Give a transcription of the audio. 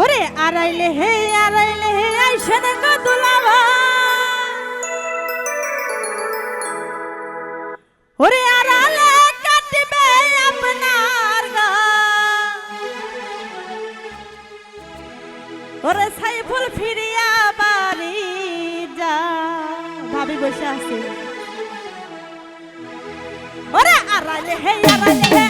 ওরে আড়াইলে হে আড়াইলে হে আইসেন গো দুলাভা ওরে আড়ালে কাটবে আপনার গা। ওরে সাইফুল ফিরিয়া বাড়ি যা। ভাবি বসে আছে। ওরে আড়াইলে হে আড়াইলে হে